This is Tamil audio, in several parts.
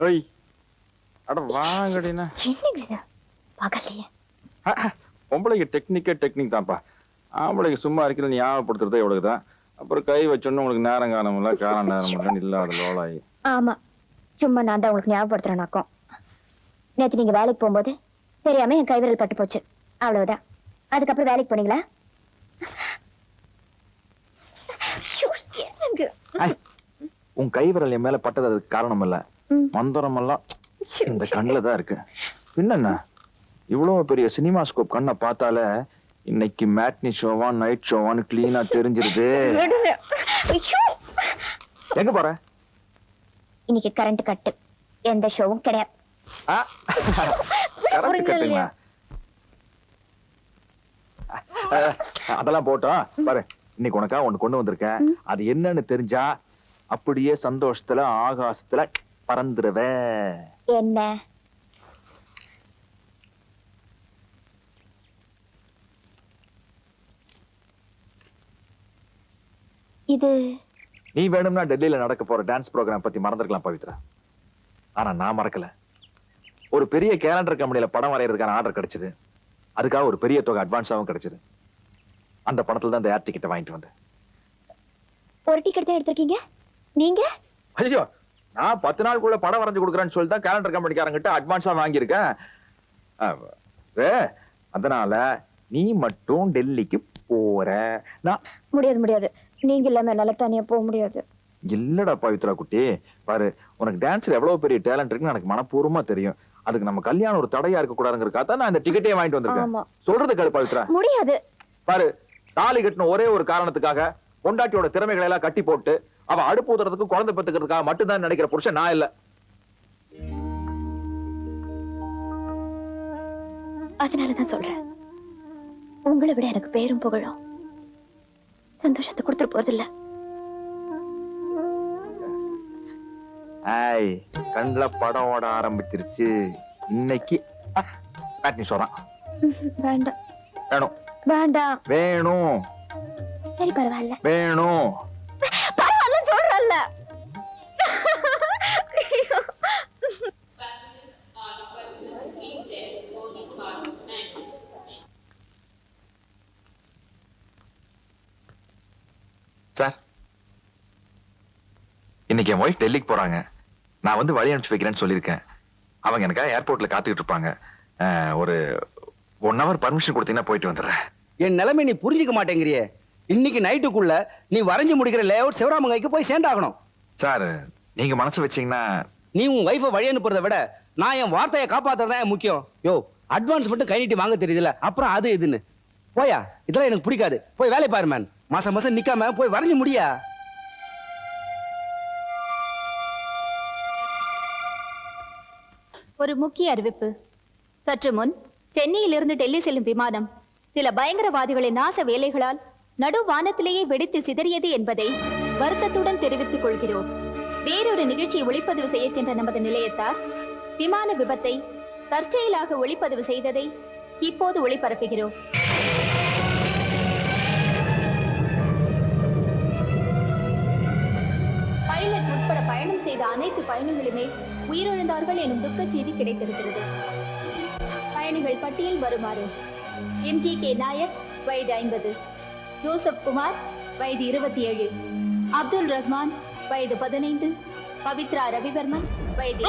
ஓய் அட வாங்கடினா என்னங்க இது? பகலையே பொம்பளைக்கு டெக்னிக்கே டெக்னிக் தான்ப்பா. ஆம்பளைக்கு சும்மா இருக்கிற ஞாபகப்படுத்துறதே இவ்வளவு தான். அப்புறம் கை வச்சோன்னு உங்களுக்கு நேரம் காலம் இல்லை காலம் நேரம் இல்லைன்னு இல்லாத லோலாயி. ஆமா. சும்மா நான் தான் உங்களுக்கு ஞாபகப்படுத்துறேனாக்கும் நேத்து நீங்க வேலைக்கு போகும்போது தெரியாம என் கைவிரல் பட்டு போச்சு. அவ்வளவுதான். அதுக்கப்புறம் வேலைக்கு போனீங்களா? உன் கை விரல் என் மேல பட்டது அதுக்கு காரணம் இல்ல. மந்திரம் எல்லாம் இந்த கண்ணுல தான் இருக்கு. பின்னென்ன? இவ்வளவு பெரிய சினிமா ஸ்கோப் கண்ணை பார்த்தாலே இன்னைக்கு மேட்னி ஷோவா நைட் ஷோவான்னு கிளீனா தெரிஞ்சிருது. எங்க போற? இன்னைக்கு கரண்ட் கட்டு எந்த ஷோவும் கிடையாது ஆ, கரெக்ட் புரிஞ்சது கட்டுங்க இல்லையா? அஹ், அதெல்லாம் போட்டோம். பாரு இன்னைக்கு உனக்கா ஒண்ணு கொண்டு வந்திருக்கேன். அது என்னன்னு தெரிஞ்சா அப்படியே சந்தோஷத்துல ஆகாசத்துல பறந்துருவ என்ன? இது நீ வேணும்னா டெல்லியில நடக்க போற டான்ஸ் ப்ரோக்ராம் பத்தி மறந்துருக்கலாம் பவித்ரா. ஆனா நான் மறக்கல. ஒரு பெரிய கேலண்டர் கம்பெனில படம் வரையறதுக்கான ஆர்டர் கிடைச்சது. அதுக்காக ஒரு பெரிய தொகை அட்வான்ஸாவும் கிடைச்சது. அந்த பணத்துல தான் இந்த ஏர் டிக்கெட்டை வாங்கிட்டு வந்தேன். ஒரு டிக்கெட் தான் எடுத்திருக்கீங்க? நீங்க? ஐயோ நான் பத்து நாளுக்குள்ள படம் வரைஞ்சு கொடுக்குறேன்னு சொல்லி தான் கேலண்டர் கம்பெனிக்காரங்கிட்ட அட்வான்ஸா வாங்கியிருக்கேன். அதனால நீ மட்டும் டெல்லிக்கு போற. நான் முடியாது முடியாது. நீங்க இல்லாம என்னால தனியா போக முடியாது. இல்லடா பவித்ரா குட்டி. பாரு உனக்கு டான்ஸ்ல எவ்வளவு பெரிய டேலண்ட் இருக்குன்னு எனக்கு மனப்பூர்வமா தெரியும். அதுக்கு நம்ம கல்யாணம் ஒரு தடையா இருக்க கூடாதுங்கிறதுக்காக தான் நான் இந்த டிக்கெட்டே வாங்கிட்டு வந்திருக்கேன். சொல்றது கேளு பவித்ரா முடியாது. பாரு தாலி கட்டின ஒரே ஒரு காரணத்துக்காக பொண்டாட்டியோட திறமைகளை எல்லாம் கட்டி போட்டு அவ அடுப்பு ஊதுறதுக்கு குழந்தை பெத்துக்கிறதுக்காக மட்டும்தான் நினைக்கிற புருஷன் நான் இல்ல. அதனாலதான் சொல்றேன். உங்களை விட எனக்கு பேரும் புகழும். சந்தோஷத்தை கொடுத்துட்டு போறது இல்ல ஐய் கண்ணுல படம் ஓட ஆரம்பிச்சிருச்சு. இன்னைக்கு பேட்னி சொல்றான் வேண்டாம். வேணும். வேண்டாம் வேணும். சரி பரவாயில்ல. வேணும். பரவாயில்ல சொல்றல்ல. சார் இன்னைக்கு என் ஒய்ஃப் டெல்லிக்கு போறாங்க. நான் வந்து வழி அனுப்பிச்சு வைக்கிறேன்னு சொல்லியிருக்கேன். அவங்க எனக்காக ஏர்போர்ட்ல காத்துக்கிட்டு இருப்பாங்க. ஒரு ஒன் ஹவர் பர்மிஷன் கொடுத்தீங்கன்னா போயிட்டு வந்துடுறேன். என் நிலைமை நீ புரிஞ்சுக்க மாட்டேங்கிறியே. இன்னைக்கு நைட்டுக்குள்ள நீ வரைஞ்சு முடிக்கிற லேஅவுட் சிவராமங்கைக்கு போய் சேர்ந்தாகணும். சார் நீங்க மனசு வச்சீங்கன்னா நீ உன் ஒய்ஃபை வழி அனுப்புறதை விட நான் என் வார்த்தையை காப்பாத்துறது தான் முக்கியம். யோ அட்வான்ஸ் மட்டும் கை நீட்டி வாங்க தெரியுதுல அப்புறம் அது இதுன்னு. போயா இதெல்லாம் எனக்கு பிடிக்காது. போய் வேலை பாரு மேன் மாசம் மாசம் நிக்காம போய் வரைஞ்சு முடியா? ஒரு முக்கிய அறிவிப்பு. சற்று முன் சென்னையிலிருந்து டெல்லி செல்லும் விமானம் சில பயங்கரவாதிகளின் நாச வேலைகளால் நடு வானத்திலேயே வெடித்து சிதறியது என்பதை வருத்தத்துடன் தெரிவித்துக் கொள்கிறோம். வேறொரு நிகழ்ச்சியை ஒளிப்பதிவு செய்ய சென்ற நமது நிலையத்தார் விமான விபத்தை தற்செயலாக ஒளிப்பதிவு செய்ததை இப்போது ஒளிபரப்புகிறோம். பைலட் உட்பட பயணம் செய்த அனைத்து பயணிகளுமே உயிரிழந்தார்கள் எனும் துக்க செய்தி கிடைத்திருக்கிறது. பயணிகள் பட்டியல் வருமாறு எம்ஜி கே நாயர் வயது ஐம்பது. ஜோசப் குமார் வயது இருபத்தி ஏழு. அப்துல் ரஹ்மான் வயது பதினைந்து. பவித்ரா ரவிவர்மன் வயது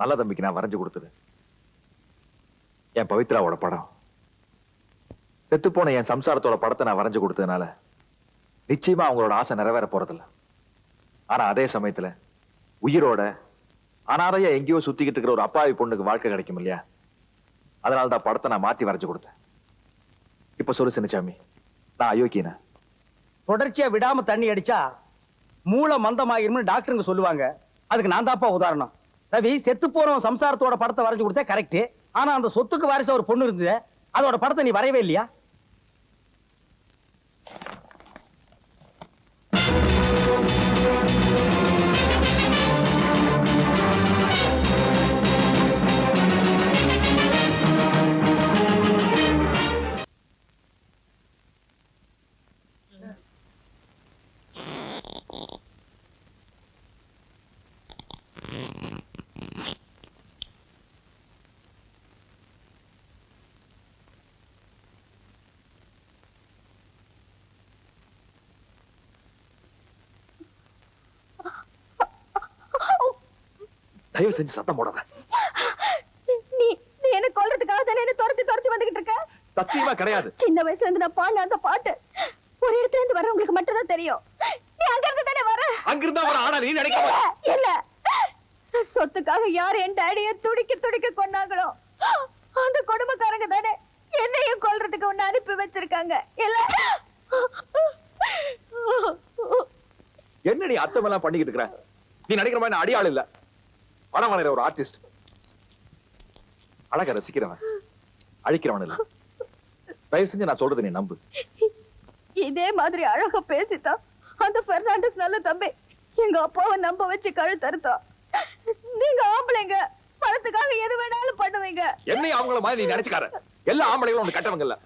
நல்ல தம்பிக்கு நான் வரைஞ்சு கொடுத்தது. என் பவித்ராவோட படம். செத்துப்போன என் சம்சாரத்தோட படத்தை நான் வரைஞ்சு கொடுத்ததுனால நிச்சயமா அவங்களோட ஆசை நிறைவேற போறதில்ல. ஆனா அதே சமயத்துல உயிரோட அனாதையா எங்கேயோ சுத்திக்கிட்டு இருக்கிற ஒரு அப்பாவி பொண்ணுக்கு வாழ்க்கை கிடைக்கும் இல்லையா? அதனால தான் படத்தை நான் மாத்தி வரைஞ்சு கொடுத்தேன். இப்ப சொல்லு சின்னசாமி நான் அயோக்கியனா? தொடர்ச்சியா விடாம தண்ணி அடிச்சா மூளை மந்தமாயிரும்னு டாக்டருங்க சொல்லுவாங்க. அதுக்கு நான் தான்ப்பா உதாரணம். ரவி செத்து போறவன் சம்சாரத்தோட படத்தை வரைஞ்சு கொடுத்தா கரெக்ட் ஆனா அந்த சொத்துக்கு வாரிசு ஒரு பொண்ணு இருந்தது. அதோட படத்தை நீ வரையவே இல்லையா? தயவு செஞ்சு சத்தம் போடாத. நீ நீ என்ன கொல்றதுக்காக தானே என்ன துரத்தி துரத்தி வந்துகிட்டு இருக்க? சத்தியமா கிடையாது. சின்ன வயசுல இருந்து நான் பாடின அந்த பாட்டு. ஒரு இடத்துல இருந்து வர்றவங்களுக்கு மட்டும் தான் தெரியும். நீ அங்க இருந்து தானே வர? அங்கிருந்தா ஒரு ஆனா நீ நினைக்காம. இல்ல சொத்துக்காக யார் என் டேடிய துடிக்க துடிக்க கொன்னாங்களோ? அந்த குடும்பக்காரங்க தானே என்னையும் கொல்றதுக்கு ஒண்ணு அனுப்பி வச்சிருக்காங்க. இல்ல. என்ன நீ அர்த்தமெல்லாம் பண்ணிக்கிட்டு இருக்கிற நீ நினைக்கிற மாதிரி அடியாள் இல்ல. பணம் வரைகிற ஒரு ஆர்டிஸ்ட் அழக ரசிக்கிறவன். அழிக்கிறவன் இல்ல. தயவு செஞ்சு நான் சொல்றது நீ நம்பு. இதே மாதிரி அழகா பேசித்தான் அந்த பெர்னாண்டஸ் நல்ல தம்பி எங்க அப்பாவை நம்ப வச்சு கழுத்தறுத்தான் நீங்க ஆம்பளைங்க பணத்துக்காக எது வேணாலும் பண்ணுவீங்க. என்னை அவங்கள மாதிரி நீ நினைச்சுக்கார எல்லா ஆம்பளைகளும் ஒண்ணு கட்டவங்க இல்ல.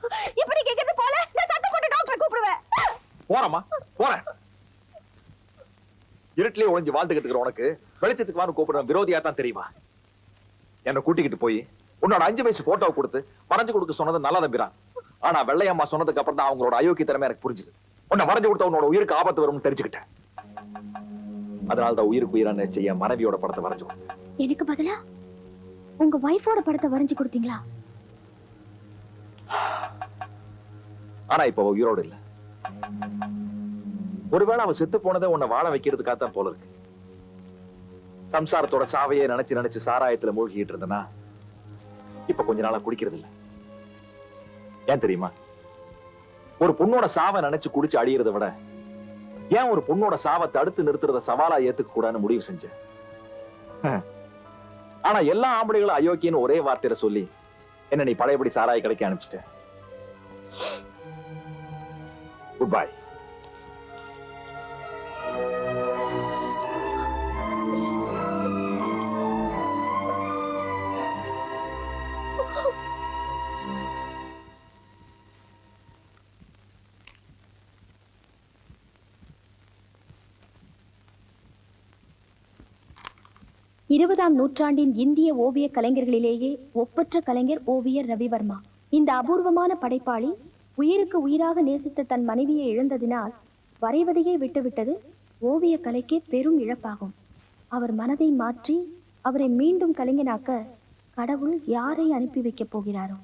இப்படி கேக்குறது போல நான் சத்தம் போட்டு டாக்டரை கூப்பிடுவேன். போறமா போறேன். இருட்டிலே ஒளிஞ்சு வாழ்ந்துகிட்டு இருக்கிற உனக்கு வெளிச்சத்துக்கு வான்னு கூப்பிடுற விரோதியா தான் தெரியுமா? என்னை கூட்டிக்கிட்டு போய் உன்னோட அஞ்சு வயசு போட்டோவை கொடுத்து வரைஞ்சு கொடுக்க சொன்னது நல்லா தம்பிரான் ஆனா வெள்ளையம்மா சொன்னதுக்கு அப்புறம் தான் அவங்களோட அயோக்கிய திறமை எனக்கு புரிஞ்சுது. உன்னை வரைஞ்சு கொடுத்த உன்னோட உயிருக்கு ஆபத்து வரும்னு தெரிஞ்சுக்கிட்டேன். அதனால தான் உயிருக்கு உயிரா நினைச்ச என் மனைவியோட படத்தை வரைஞ்சு. எனக்கு பதிலா? உங்க வைஃபோட படத்தை வரைஞ்சு கொடுத்தீங்களா? ஆனா இப்ப உயிரோடு இல்ல. ஒருவேளை அவ செத்து போனதை உன்னை வாழ வைக்கிறதுக்காகத்தான் போல இருக்கு. சம்சாரத்தோட சாவையே நினைச்சு நினைச்சு சாராயத்துல மூழ்கிட்டு இருந்தனா இப்ப கொஞ்ச நாளா குடிக்கிறது இல்ல ஏன் தெரியுமா? ஒரு பொண்ணோட சாவை நினைச்சு குடிச்சு அடியறத விட ஏன் ஒரு பொண்ணோட சாவை தடுத்து நிறுத்துறத சவாலா ஏத்துக்க கூடாதுன்னு முடிவு செஞ்சேன். ஆனா எல்லா ஆம்பளைகளும் அயோக்கியன்னு ஒரே வார்த்தையில சொல்லி என்ன நீ பழையபடி சாராய கடைக்கு அனுப்பிச்சிட்ட. குட் பை இருபதாம் நூற்றாண்டின் இந்திய ஓவிய கலைஞர்களிலேயே ஒப்பற்ற கலைஞர் ஓவியர் ரவிவர்மா. இந்த அபூர்வமான படைப்பாளி உயிருக்கு உயிராக நேசித்த தன் மனைவியை இழந்ததினால் வரைவதையே விட்டுவிட்டது ஓவிய கலைக்கே பெரும் இழப்பாகும். அவர் மனதை மாற்றி அவரை மீண்டும் கலைஞனாக்க கடவுள் யாரை அனுப்பி வைக்கப் போகிறாரோ?